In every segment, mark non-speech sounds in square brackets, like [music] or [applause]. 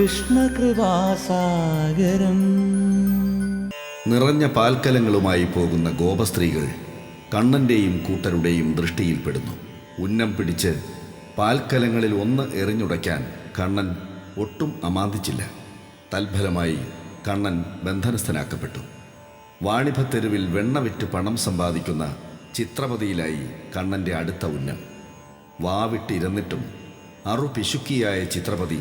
കൃഷ്ണകൃപാസാഗരം. നിറഞ്ഞ പാൽക്കലങ്ങളുമായി പോകുന്ന ഗോപസ്ത്രീകൾ കണ്ണന്റെയും കൂട്ടരുടെയും ദൃഷ്ടിയിൽപ്പെടുന്നു ഉന്നം പിടിച്ച് പാൽക്കലങ്ങളിൽ ഒന്ന് എറിഞ്ഞുടയ്ക്കാൻ കണ്ണൻ ഒട്ടും അമാന്തിച്ചില്ല. തൽഫലമായി കണ്ണൻ ബന്ധനസ്ഥനാക്കപ്പെട്ടു. വാണിഭത്തെരുവിൽ വെണ്ണ വിറ്റ് പണം സമ്പാദിക്കുന്ന ചിത്രപതിയിലായി കണ്ണന്റെ അടുത്ത ഉന്നം. വാവിട്ടിരുന്നിട്ടും അറുപിശുക്കിയായ ചിത്രപതി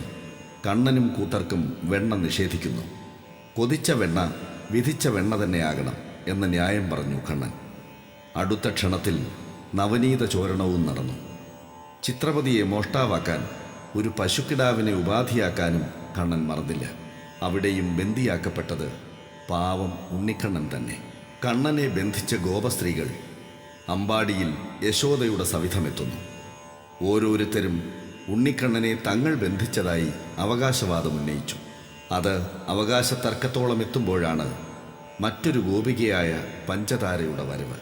കണ്ണനും കൂട്ടർക്കും വെണ്ണ നിഷേധിക്കുന്നു. കൊതിച്ച വെണ്ണ വിധിച്ച വെണ്ണ തന്നെയാകണം എന്ന ന്യായം പറഞ്ഞു കണ്ണൻ. അടുത്ത ക്ഷണത്തിൽ നവനീത ചോരണവും നടന്നു. ചിത്രപതിയെ മോഷ്ടാവാക്കാൻ ഒരു പശുക്കിടാവിനെ ഉപാധിയാക്കാനും കണ്ണൻ മറന്നില്ല. അവിടെയും ബന്ദിയാക്കപ്പെട്ടത് പാവം ഉണ്ണിക്കണ്ണൻ തന്നെ. കണ്ണനെ ബന്ധിച്ച ഗോപസ്ത്രീകൾ അമ്പാടിയിൽ യശോദയുടെ സവിധമെത്തുന്നു. ഓരോരുത്തരും ഉണ്ണിക്കണ്ണനെ തങ്ങൾ ബന്ധിച്ചതായി അവകാശവാദം ഉന്നയിച്ചു. അത് അവകാശ തർക്കത്തോളം എത്തുമ്പോഴാണ് മറ്റൊരു ഗോപികയായ പഞ്ചതാരയുടെ വരവ്.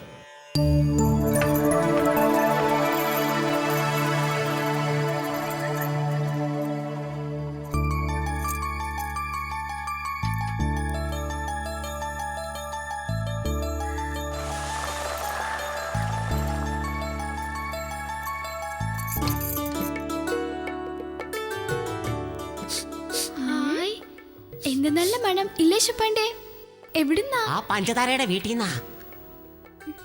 ഇല്ലേ എവിടുന്നാ? ആ പഞ്ചതാരയുടെ വീട്ടിൽ നിന്നാ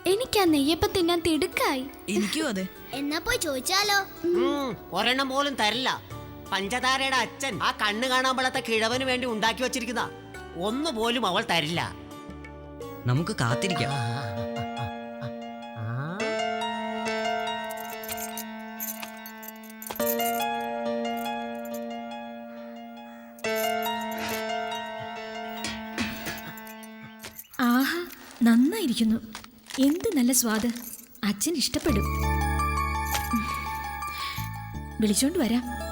എനിക്ക് ആ നെയ്യപ്പം തിന്നാൻ തിടുക്കായി. എനിക്കും അതെ. എന്നാ പോയി ചോദിച്ചാലോ? ഒരെണ്ണം പോലും തരില്ല. പഞ്ചതാരയുടെ അച്ഛൻ ആ കണ്ണ് കാണാൻ പാടാത്ത കിഴവന് വേണ്ടി ഉണ്ടാക്കി വെച്ചിരിക്കുന്ന. ഒന്ന് പോലും അവൾ തരില്ല. നമുക്ക് കാത്തിരിക്കാം. നന്നായിരിക്കുന്നു എന്ത് നല്ല സ്വാദ്. അച്ഛൻ ഇഷ്ടപ്പെടും. വിളിച്ചോണ്ട് വരാം.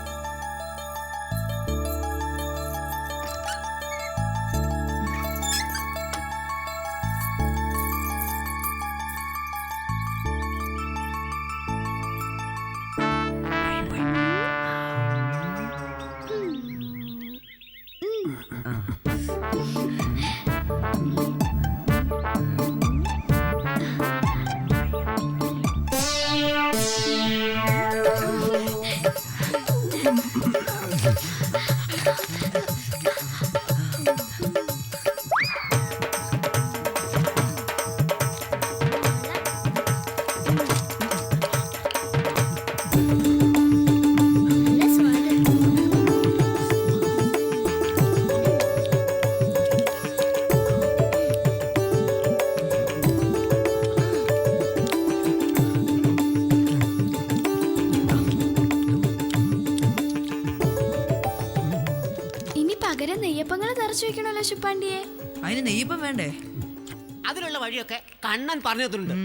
പറഞ്ഞു തന്നിട്ടുണ്ട്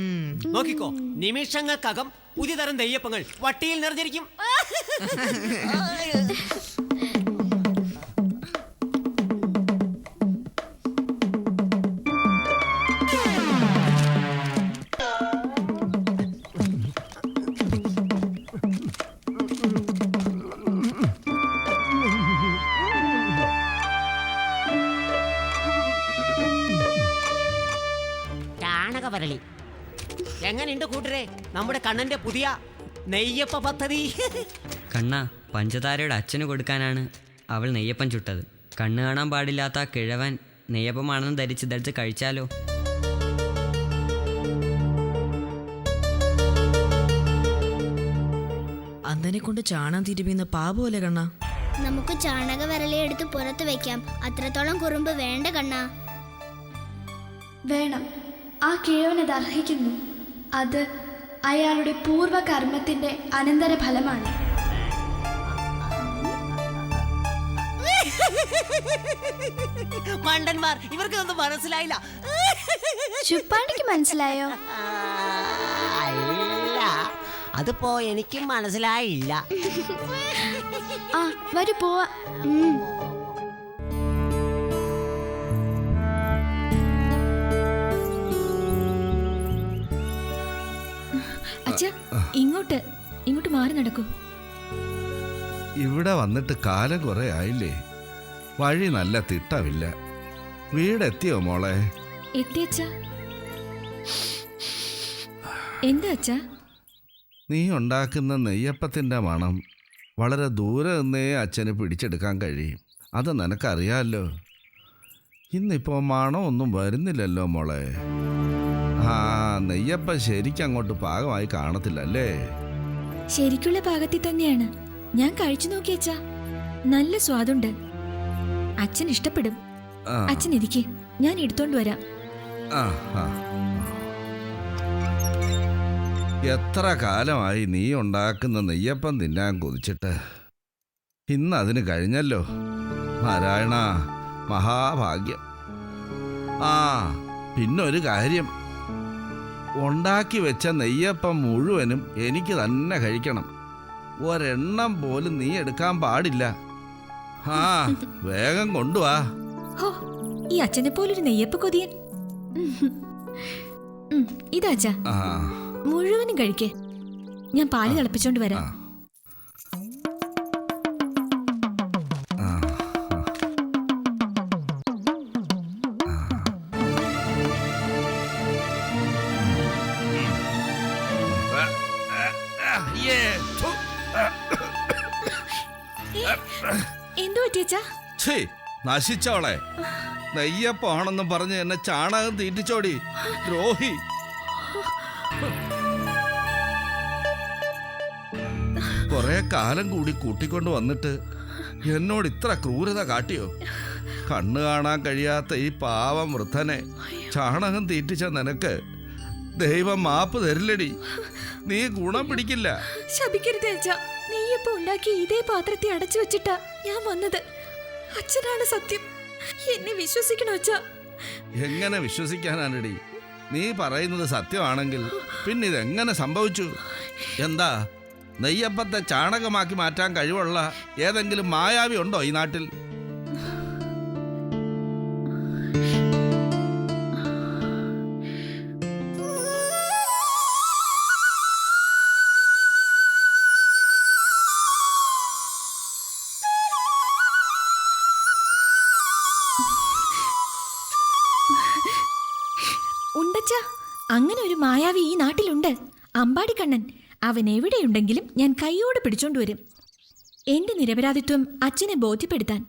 നോക്കിക്കോ നിമിഷങ്ങൾക്കകം പുതിയ തരം നെയ്യപ്പങ്ങൾ വട്ടിയിൽ നിറഞ്ഞിരിക്കും. [laughs] [laughs] പുതിയ നെയ്യപ്പ പദ്ധതി. കണ്ണ പഞ്ചതാരയുടെ അച്ഛന് കൊടുക്കാനാണ് അവൾ നെയ്യപ്പം ചുട്ടത്. കണ്ണ് കാണാൻ പാടില്ലാത്ത കിഴവൻ നെയ്യപ്പമാണെന്ന് ധരിച്ച് ധരിച്ച് കഴിച്ചാലോ? അന്തനെ കൊണ്ട് ചാണാൻ തിരുമിന്ന് പാപോലെ കണ്ണ? നമുക്ക് ചാണക വിരളി എടുത്ത് പുറത്ത് വെക്കാം. അത്രത്തോളം കുറുമ്പ് വേണ്ട കണ്ണ. വേണം. ആ കിഴവനത് അർഹിക്കുന്നു. അത് അയാളുടെ പൂർവകർമ്മത്തിന്റെ അനന്തരഫലമാണ്. മണ്ടന്മാർ ഇവർക്കൊന്നും മനസ്സിലായില്ല. ചുപ്പാണ്ടിക്ക് മനസ്സിലായോ? ആ, ഇല്ല അതിപ്പോ എനിക്കും മനസ്സിലായില്ല. ആ വരൂ പോവാ. ഇങ്ങോട്ട് ഇങ്ങോട്ട് മാറി നടക്കൂ. ഇവിടെ വന്നിട്ട് കാലം കുറെ ആയില്ലേ? വഴി നല്ല തിട്ടമില്ല വീടെത്തിയോ മോളെ? എത്തിയച്ച എന്താ അച്ഛാ? നീ ഉണ്ടാക്കുന്ന നെയ്യപ്പത്തിന്റെ മണം വളരെ ദൂരെ നിന്നേ അച്ഛന് പിടിച്ചെടുക്കാൻ കഴിയും. അത് നിനക്കറിയാമല്ലോ ഇന്നിപ്പോൾ മണമൊന്നും വരുന്നില്ലല്ലോ മോളെ. ആ നെയ്യപ്പം ശരിക്കും അങ്ങോട്ട് പാകമായി കാണത്തില്ലല്ലേ? ശരിക്കുള്ള പാകത്തിൽ തന്നെയാണ്. ഞാൻ കഴിച്ചു നോക്കി അച്ഛാ. നല്ല സ്വാദുണ്ട്. അച്ഛൻ ഇഷ്ടപ്പെടും. അച്ഛൻ ഇരിക്കെ. ഞാൻ എടുത്തോണ്ട് വരാം. എത്ര കാലമായി നീ ഉണ്ടാക്കുന്ന നെയ്യപ്പം തിന്നാൻ കൊതിച്ചിട്ട്? ഇന്ന് അതിന് കഴിഞ്ഞല്ലോ. നാരായണ മഹാഭാഗ്യം. ആ പിന്നൊരു കാര്യം. ഉണ്ടാക്കി വെച്ച നെയ്യപ്പം മുഴുവനും എനിക്ക് തന്നെ കഴിക്കണം. ഒരെണ്ണം പോലും നീ എടുക്കാൻ പാടില്ല. ആ വേഗം കൊണ്ടുവാ. ഹോ ഈ അച്ഛനെ പോലൊരു നെയ്യപ്പ കൊതിയൻ. ഇതാ അച്ഛാ. ആ മുഴുവനും കഴിക്കേ. ഞാൻ പാൽ തിളപ്പിച്ചോണ്ട് വരാം. ഛേ നശിച്ചോളെ നെയ്യപ്പാണെന്നും പറഞ്ഞ് എന്നെ ചാണകം തീറ്റിച്ചോടി. ദ്രോഹി. കുറെ കാലം കൂടി കൂട്ടിക്കൊണ്ട് വന്നിട്ട് എന്നോട് ഇത്ര ക്രൂരത കാട്ടിയോ? കണ്ണു കാണാൻ കഴിയാത്ത ഈ പാവം വൃദ്ധനെ ചാണകം തീറ്റിച്ച നിനക്ക് ദൈവം മാപ്പ് തരില്ലടി. നീ ഗുണം പിടിക്കില്ല. ശപിക്കരുത് അച്ഛാ. ഇപ്പൊ ഉണ്ടാക്കി ഇതേ പാത്രത്തെ അടച്ചു വെച്ചിട്ടാ ഞാൻ വന്നത്. അച്ഛനാണ് സത്യം. എന്നെ വിശ്വസിക്കണോ അച്ഛാ. എങ്ങനെ വിശ്വസിക്കാനാണടി? നീ പറയുന്നത് സത്യമാണെങ്കിൽ പിന്നെ ഇതെങ്ങനെ സംഭവിച്ചു? എന്താ നെയ്യപ്പത്തെ ചാണകമാക്കി മാറ്റാൻ കഴിവുള്ള ഏതെങ്കിലും മായാവി ഉണ്ടോ ഈ നാട്ടിൽ? ഉണ്ടച്ചാ അങ്ങനെ ഒരു മായാവി ഈ നാട്ടിലുണ്ട്. അമ്പാടിക്കണ്ണൻ അവൻ എവിടെയുണ്ടെങ്കിലും ഞാൻ കൈയോടെ പിടിച്ചോണ്ട് വരും. എന്റെ നിരപരാധിത്വം അച്ഛനെ ബോധ്യപ്പെടുത്താൻ.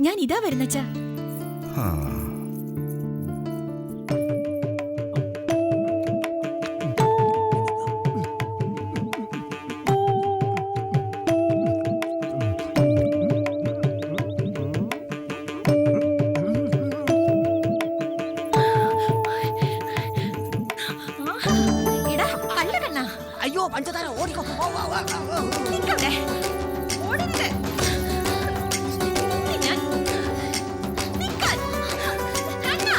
ഞാൻ ഇതാ വരുന്നച്ചാ. പഞ്ചതാര ഓടിക്കോ 어, 어. ഞാൻ- നിക്കാൻ. കണ്ണാ.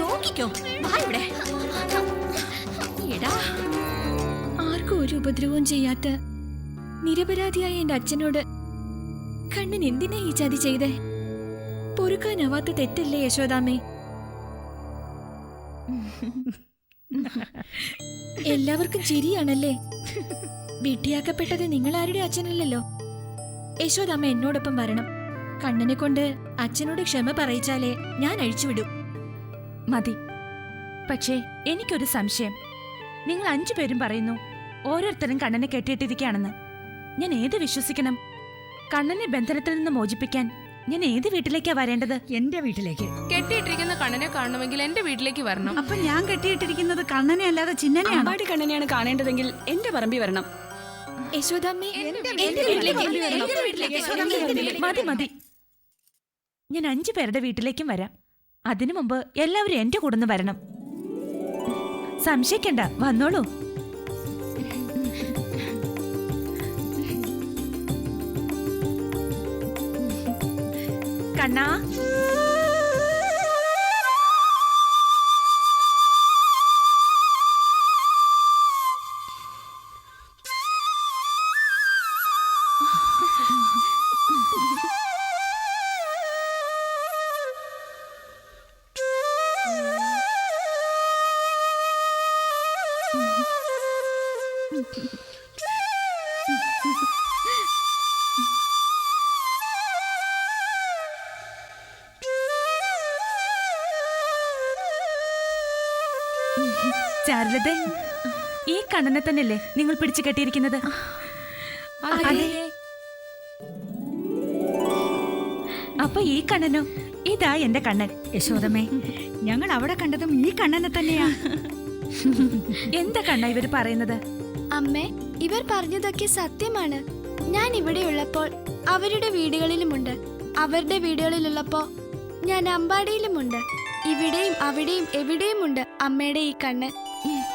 നോക്കിക്കോ വാ ഇവിടെ എടാ ആർക്കും ഒരു ഉപദ്രവവും ചെയ്യാത്ത നിരപരാധിയായ എന്റെ അച്ഛനോട് കണ്ണൻ എന്തിനാ ഈ ചതി ചെയ്തേ? പൊറുക്കാനാവാത്ത തെറ്റല്ലേ യശോദാമ്മേ [laughs] [laughs] എല്ലാവർക്കും ചിരിയാണല്ലേ? വിട്ടിയാക്കപ്പെട്ടത് നിങ്ങളാരുടെ അച്ഛനല്ലല്ലോ. യശോദമ്മ എന്നോടൊപ്പം വരണം. കണ്ണനെ കൊണ്ട് അച്ഛനോട് ക്ഷമ പറയിച്ചാലേ ഞാൻ അഴിച്ചുവിടും. മതി. പക്ഷേ എനിക്കൊരു സംശയം. നിങ്ങൾ അഞ്ചു പേരും പറയുന്നു ഓരോരുത്തരും കണ്ണനെ കെട്ടിയിട്ടിരിക്കുകയാണെന്ന്. ഞാൻ ഏത് വിശ്വസിക്കണം? കണ്ണനെ ബന്ധനത്തിൽ നിന്ന് മോചിപ്പിക്കാൻ ഞാൻ ഏത് വീട്ടിലേക്കാ വരേണ്ടത്? എന്റെ വീട്ടിലേക്ക്. കെട്ടിയിട്ടിരിക്കുന്ന കണ്ണനെ കാണണമെങ്കിൽ എന്റെ വീട്ടിലേക്ക് വരണം. അപ്പൊ ഞാൻ കെട്ടിയിട്ടിരിക്കുന്നത് കണ്ണനെ അല്ലാതെ ചിഹ്നനെയാണ് അമ്പാടി കണ്ണനെയാണ് കാണേണ്ടതെങ്കിൽ എന്റെ പറമ്പി വരണം. യശോദാമ്മേ എന്റെ എന്റെ വീട്ടിലേക്ക് വീട്ടിലേക്ക് എന്റെ വീട്ടിലേക്ക് യശോദാമ്മേ, എന്റെ വീട്ടിലേക്ക്. മതി മതി. ഞാൻ അഞ്ചു പേരുടെ വീട്ടിലേക്കും വരാം. അതിനു മുമ്പ് എല്ലാവരും എന്റെ കൂടെ ഒന്ന് വരണം. സംശയിക്കണ്ട. വന്നോളൂ. കണ്ണാ ചാരുലത ഈ കണ്ണനെ തന്നെയല്ലേ നിങ്ങൾ പിടിച്ചു കെട്ടിയിരിക്കുന്നത്? അപ്പൊ ഈ കണ്ണനോ? ഇതാ എന്റെ കണ്ണൻ. യശോദമേ ഞങ്ങൾ അവിടെ കണ്ടതും ഈ കണ്ണനെ തന്നെയാ. എന്താ കണ്ണ ഇവർ പറയുന്നത്? അമ്മേ ഇവർ പറഞ്ഞതൊക്കെ സത്യമാണ്. ഞാൻ ഇവിടെ ഉള്ളപ്പോൾ അവരുടെ വീടുകളിലുമുണ്ട്. അവരുടെ വീടുകളിലുള്ളപ്പോ ഞാൻ അമ്പാടിയിലുമുണ്ട്. ഇവിടെയും അവിടെയും എവിടെയുമുണ്ട് അമ്മയുടെ ഈ കണ്ണ്?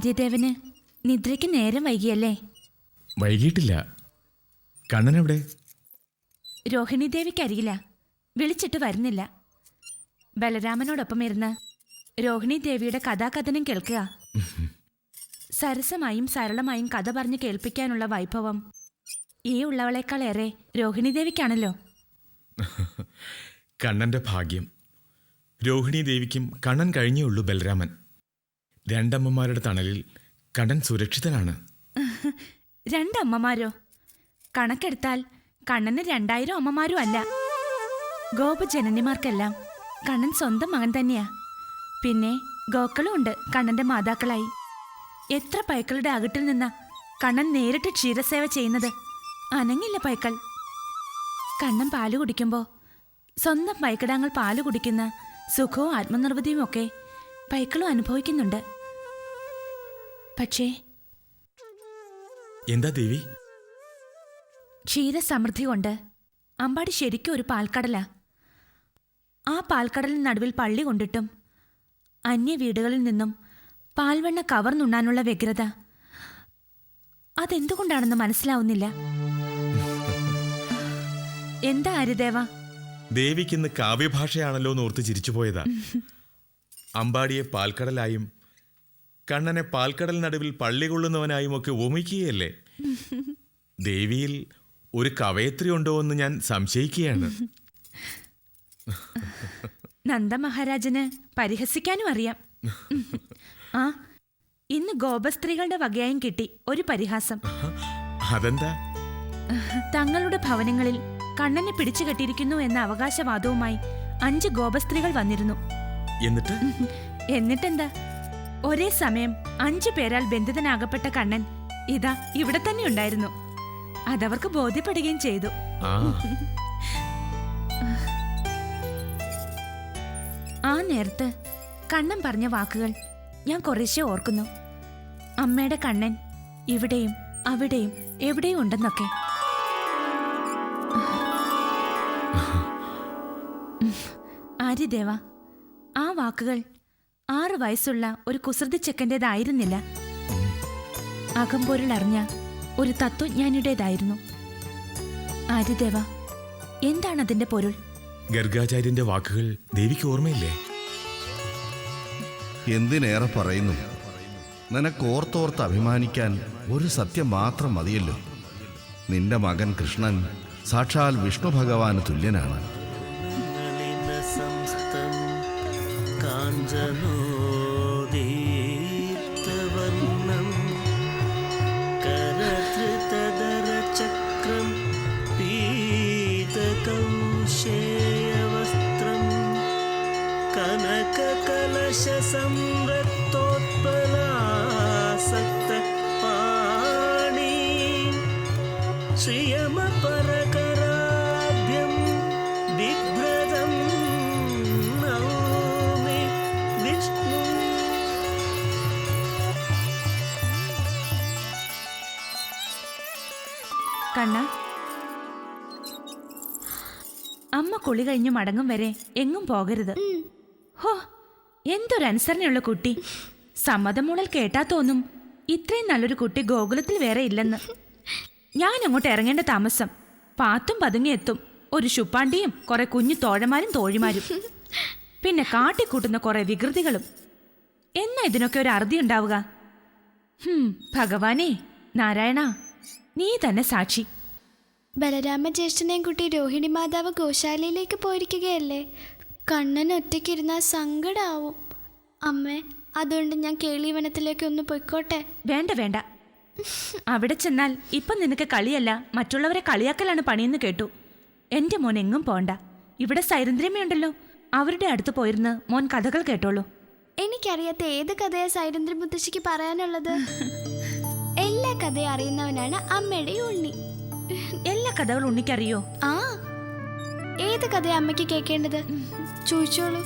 ആര്യദേവന് നിദ്രയ്ക്ക് നേരം വൈകിയല്ലേ? വൈകിട്ടില്ല കണ്ണൻ എവിടെ രോഹിണി ദേവിക്കറിയില്ല വിളിച്ചിട്ട് വരുന്നില്ല. ബലരാമനോടൊപ്പം ഇരുന്ന് രോഹിണി ദേവിയുടെ കഥാകഥനം കേൾക്കുക. സരസമായും സരളമായും കഥ പറഞ്ഞ് കേൾപ്പിക്കാനുള്ള വൈഭവം ഈ ഉള്ളവളേക്കാളേറെ രോഹിണി ദേവിക്കാണല്ലോ കണ്ണന്റെ ഭാഗ്യം. രോഹിണി ദേവിക്കും കണ്ണൻ കഴിഞ്ഞേ ഉള്ളൂ ബലരാമൻ. രണ്ടമ്മമാരുടെ തണലിൽ കടൻ സുരക്ഷിതനാണ്. [laughs] രണ്ടമ്മമാരോ? കണക്കെടുത്താൽ കണ്ണന് രണ്ടായിരം അമ്മമാരും അല്ല. ഗോപജനനിമാർക്കെല്ലാം കണ്ണൻ സ്വന്തം മകൻ തന്നെയാ. പിന്നെ ഗോക്കളും ഉണ്ട് കണ്ണന്റെ മാതാക്കളായി. എത്ര പൈക്കളുടെ അകട്ടിൽ നിന്നാ കണ്ണൻ നേരിട്ട് ക്ഷീരസേവ ചെയ്യുന്നത്? അനങ്ങില്ല പൈക്കൾ. കണ്ണൻ പാൽ കുടിക്കുമ്പോൾ സ്വന്തം പൈക്കിടാങ്ങൾ പാൽ കുടിക്കുന്ന സുഖവും ആത്മനിർവൃതിയും ഒക്കെ പൈക്കളും അനുഭവിക്കുന്നുണ്ട്. പക്ഷേ എന്താ ദേവി? ക്ഷീരസമൃദ്ധി കൊണ്ട് അമ്പാടി ശരിക്കും ഒരു പാൽക്കടല. ആ പാൽക്കടലിന് നടുവിൽ പള്ളി കൊണ്ടിട്ടും അന്യ വീടുകളിൽ നിന്നും പാൽവെണ്ണ കവർന്നുണ്ണാനുള്ള വ്യഗ്രത. അതെന്തുകൊണ്ടാണെന്ന് മനസ്സിലാവുന്നില്ല. എന്താ ഹരിദേവ? ദേവിക്കിന്ന് കാവ്യഭാഷയാണല്ലോ എന്ന് ഓർത്ത് ചിരിച്ചുപോയതാ. [laughs] അമ്പാടിയെ പാൽക്കടലായും കണ്ണനെ പാൽക്കടൽ നടുവിൽ പള്ളി കൊള്ളുന്നവനായും ഒക്കെ ഉപമിക്കുകയല്ലേ ദേവിയിൽ ഒരു കവയത്രി ഉണ്ടോ എന്ന് ഞാൻ സംശയിക്കുകയാണ്. നന്ദമഹാരാജന് പരിഹസിക്കാനും അറിയാം. ആ ഇന്ന് ഗോപസ്ത്രീകളുടെ വകയായും കിട്ടി ഒരു പരിഹാസം. അതെന്താ? തങ്ങളുടെ ഭവനങ്ങളിൽ കണ്ണനെ പിടിച്ചു കെട്ടിയിരിക്കുന്നു എന്ന അവകാശവാദവുമായി അഞ്ച് ഗോപസ്ത്രീകൾ വന്നിരുന്നു. എന്നിട്ട്? എന്നിട്ടെന്താ? ഒരേ സമയം അഞ്ചു പേരാൽ ബന്ധിതനാകപ്പെട്ട കണ്ണൻ ഇതാ ഇവിടെ തന്നെ ഉണ്ടായിരുന്നു. അതവർക്ക് ബോധ്യപ്പെടുകയും ചെയ്തു. ആ. നേരത്ത് കണ്ണൻ പറഞ്ഞ വാക്കുകൾ ഞാൻ കുറേശ്ശെ ഓർക്കുന്നു. അമ്മയുടെ കണ്ണൻ ഇവിടെയും അവിടെയും എവിടെയും ഉണ്ടെന്നൊക്കെ. ആര്യദേവ ആ വാക്കുകൾ ആറ് വയസ്സുള്ള ഒരു കുസൃതി ചെക്കന്റെതായിരുന്നില്ല. അകമ്പൊരുൾ അറിഞ്ഞ ഒരു തത്വജ്ഞാനിയുടേതായിരുന്നു. ആര്യദേവ എന്താണ് അതിന്റെ പൊരുൾ? ഗർഗാചാര്യന്റെ വാക്കുകൾ ദേവിക്ക് ഓർമ്മയില്ലേ? എന്തിനേറെ പറയുന്നു? നിനക്കോർത്തോർത്ത് അഭിമാനിക്കാൻ ഒരു സത്യം മാത്രം മതിയല്ലോ. നിന്റെ മകൻ കൃഷ്ണൻ സാക്ഷാൽ വിഷ്ണു ഭഗവാന് തുല്യനാണ്. Chandanu. കണ്ണ. അമ്മ കുളി കഴിഞ്ഞ് മടങ്ങും വരെ എങ്ങും പോകരുത്. ഹോ എന്തൊരു അനുസരണയുള്ള കുട്ടി. സമ്മതം മൂളൽ കേട്ടാ തോന്നും ഇത്രയും നല്ലൊരു കുട്ടി ഗോകുലത്തിൽ വേറെ ഇല്ലെന്ന്. ഞാൻ അങ്ങോട്ട് ഇറങ്ങേണ്ട താമസം. പാത്തും പതുങ്ങി എത്തും. ഒരു ശുപ്പാണ്ടിയും കുറെ കുഞ്ഞു തോഴമാരും തോഴിമാരും. പിന്നെ കാട്ടിക്കൂട്ടുന്ന കുറെ വികൃതികളും. എന്നാ ഇതിനൊക്കെ ഒരു അറുതി ഉണ്ടാവുക? ഭഗവാനേ നാരായണ. നീ തന്നെ സാക്ഷി. ബലരാമ ജ്യേഷ്ഠനെയും കുട്ടി രോഹിണി മാതാവ് ഗോശാലയിലേക്ക് പോയിരിക്കുകയല്ലേ? കണ്ണൻ ഒറ്റയ്ക്കിരുന്നാൽ സങ്കടാവും. അമ്മേ അതുകൊണ്ട് ഞാൻ കേളീവനത്തിലേക്ക് ഒന്ന് പൊയ്ക്കോട്ടെ? വേണ്ട വേണ്ട. അവിടെ ചെന്നാൽ ഇപ്പം നിനക്ക് കളിയല്ല മറ്റുള്ളവരെ കളിയാക്കലാണ് പണിയെന്ന് കേട്ടു. എന്റെ മോൻ എങ്ങും പോണ്ട. ഇവിടെ സൈരന്ദ്രമ്മയുണ്ടല്ലോ അവരുടെ അടുത്ത് പോയിരുന്ന് മോൻ കഥകൾ കേട്ടോളൂ. എനിക്കറിയാത്ത ഏത് കഥയാ സൈരന്ദ്ര മുത്തശ്ശിക്ക് പറയാനുള്ളത്? [laughs] കഥയും അറിയുന്നവനാണ് അമ്മയുടെ ഉണ്ണി. എല്ലാ കഥകളും ഉണ്ണിക്കറിയോ? ആ ഏത് കഥ അമ്മയ്ക്ക് കേൾക്കേണ്ടത് ചോദിച്ചോളൂ.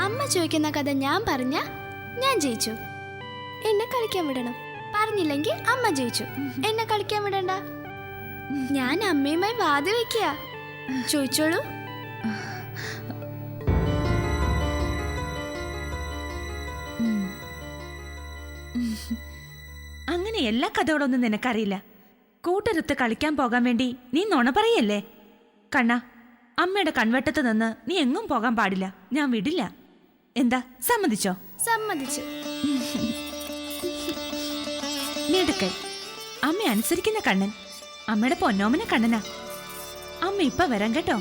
അമ്മ ചോദിക്കുന്ന കഥ ഞാൻ പറഞ്ഞ ഞാൻ ജയിച്ചു. എന്നെ കളിക്കാൻ വിടണം. പറഞ്ഞില്ലെങ്കിൽ അമ്മ ജയിച്ചു. എന്നെ കളിക്കാൻ വിടണ്ട. ഞാൻ അമ്മയുമായി വാതി വെക്കുക ചോദിച്ചോളൂ. അങ്ങനെ എല്ലാ കഥകളൊന്നും നിനക്കറിയില്ല. കൂട്ടരുത്ത് കളിക്കാൻ പോകാൻ വേണ്ടി നീ നുണ പറയല്ലേ? കണ്ണ അമ്മയുടെ കൺവെട്ടത്ത് നിന്ന് നീ എങ്ങും പോകാൻ പാടില്ല. ഞാൻ വിടില്ല. എന്താ സമ്മതിച്ചോ? സമ്മതിച്ചു. മിടുക്കൻ അമ്മ അനുസരിക്കുന്ന കണ്ണൻ. അമ്മയുടെ പൊന്നോമന കണ്ണനാ. അമ്മ ഇപ്പൊ വരാം കേട്ടോ.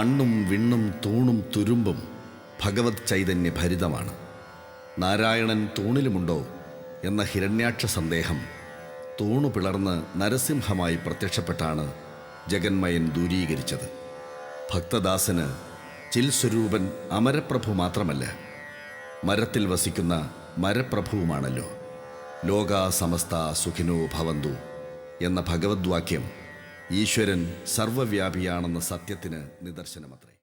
മണ്ണും വിണ്ണും തൂണും തുരുമ്പും ഭഗവത് ചൈതന്യ ഭരിതമാണ്. നാരായണൻ തൂണിലുമുണ്ടോ എന്ന ഹിരണ്യാക്ഷ സന്ദേഹം തൂണു പിളർന്ന് നരസിംഹമായി പ്രത്യക്ഷപ്പെട്ടാണ് ജഗന്മയൻ ദൂരീകരിച്ചത്. ഭക്തദാസന് ചിൽസ്വരൂപൻ അമരപ്രഭു മാത്രമല്ല മരത്തിൽ വസിക്കുന്ന മരപ്രഭുവുമാണല്ലോ. ലോകാ സമസ്ത സുഖിനോ ഭവന്തു എന്ന ഭഗവദ്വാക്യം ഈശ്വരൻ സർവവ്യാപിയാണെന്ന സത്യത്തിന് നിദർശനമത്രേ.